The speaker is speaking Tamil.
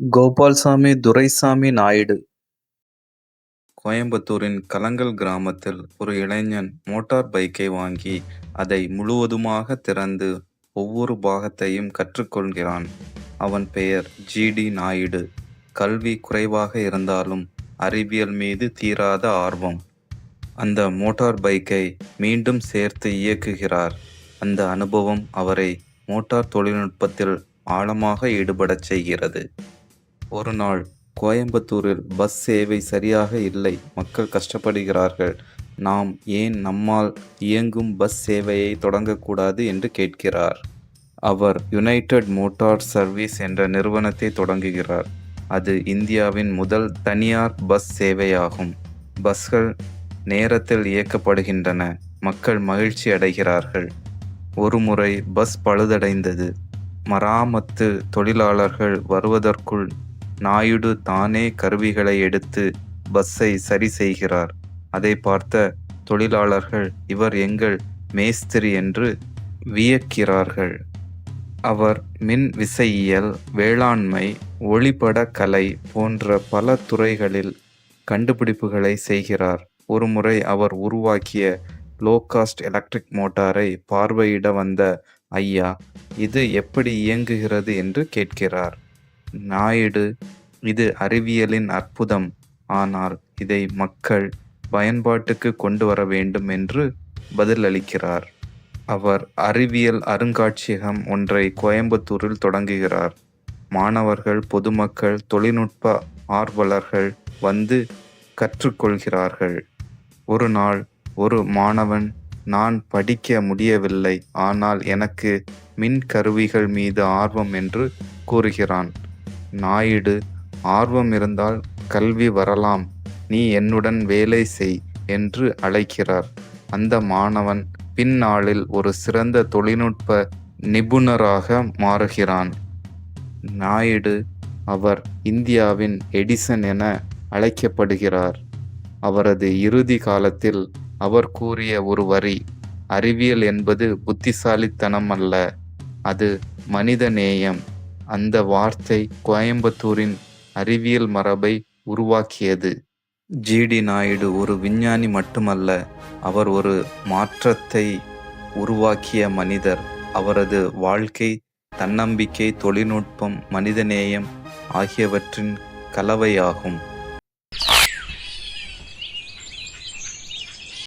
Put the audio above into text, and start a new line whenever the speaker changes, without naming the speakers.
கோபால்சாமி துரைசாமி நாயுடு கோயம்புத்தூரின் கலங்கல் கிராமத்தில் ஒரு இளைஞன் மோட்டார் பைக்கை வாங்கி அதை முழுவதுமாக திறந்து ஒவ்வொரு பாகத்தையும் கற்றுக்கொள்கிறான். அவன் பெயர் ஜி. டி. நாயுடு. கல்வி குறைவாக இருந்தாலும் அறிவியல் மீது தீராத ஆர்வம். அந்த மோட்டார் பைக்கை மீண்டும் சேர்த்து இயக்குகிறார். அந்த அனுபவம் அவரை மோட்டார் தொழில்நுட்பத்தில் ஆழமாக ஈடுபடச் செய்கிறது. ஒரு நாள் கோயம்புத்தூரில் பஸ் சேவை சரியாக இல்லை. மக்கள் கஷ்டப்படுகிறார்கள். நாம் ஏன் நம்மால் இயங்கும் பஸ் சேவையை தொடங்கக்கூடாது என்று கேட்கிறார். அவர் யுனைடெட் மோட்டார் சர்வீஸ் என்ற நிறுவனத்தை தொடங்குகிறார். அது இந்தியாவின் முதல் தனியார் பஸ் சேவையாகும். பஸ்கள் நேரத்தில் இயக்கப்படுகின்றன. மக்கள் மகிழ்ச்சி அடைகிறார்கள். ஒருமுறை பஸ் பழுதடைந்தது. மராமத்து தொழிலாளர்கள் வருவதற்குள் நாயுடு தானே கருவிகளை எடுத்து பஸ்ஸை சரி செய்கிறார். அதை பார்த்த தொழிலாளர்கள் இவர் எங்கள் மேஸ்திரி என்று வியக்கிறார்கள். அவர் மின் விசையியல், வேளாண்மை, ஒளிப்பட கலை போன்ற பல துறைகளில் கண்டுபிடிப்புகளை செய்கிறார். ஒருமுறை அவர் உருவாக்கிய லோ காஸ்ட் எலக்ட்ரிக் மோட்டாரை பார்வையிட வந்த ஐயா, இது எப்படி இயங்குகிறது என்று கேட்கிறார். நாயுடு, இது அறிவியலின் அற்புதம். ஆனால் இதை மக்கள் பயன்பாட்டுக்கு கொண்டு வர வேண்டும் என்று பதிலளிக்கிறார். அவர் அறிவியல் அருங்காட்சியகம் ஒன்றை கோயம்புத்தூரில் தொடங்குகிறார். மாணவர்கள், பொதுமக்கள், தொழில்நுட்ப ஆர்வலர்கள் வந்து கற்றுக்கொள்கிறார்கள். ஒரு நாள் ஒரு மாணவன் நான் படிக்க முடியவில்லை. ஆனால் எனக்கு மின் கருவிகள் மீது ஆர்வம் என்று கூறுகிறான். நாயுடு ஆர்வம் இருந்தால் கல்வி வரலாம். நீ என்னுடன் வேலை செய் என்று அழைக்கிறார். அந்த மாணவன் பின்னாளில் ஒரு சிறந்த தொழில்நுட்ப நிபுணராக மாறுகிறான். நாயுடு அவர் இந்தியாவின் எடிசன் என அழைக்கப்படுகிறார். அவரது இறுதி காலத்தில் அவர் கூறிய ஒரு வரி அறிவியல் என்பது புத்திசாலித்தனம் அல்ல. அது மனிதநேயம். அந்த வார்த்தை கோயம்புத்தூரின் அறிவியல் மரபை உருவாக்கியது. ஜிடி நாயுடு ஒரு விஞ்ஞானி மட்டுமல்ல. அவர் ஒரு மாற்றத்தை உருவாக்கிய மனிதர். அவரது வாழ்க்கை தன்னம்பிக்கை, தொழில்நுட்பம், மனிதநேயம் ஆகியவற்றின் கலவையாகும்.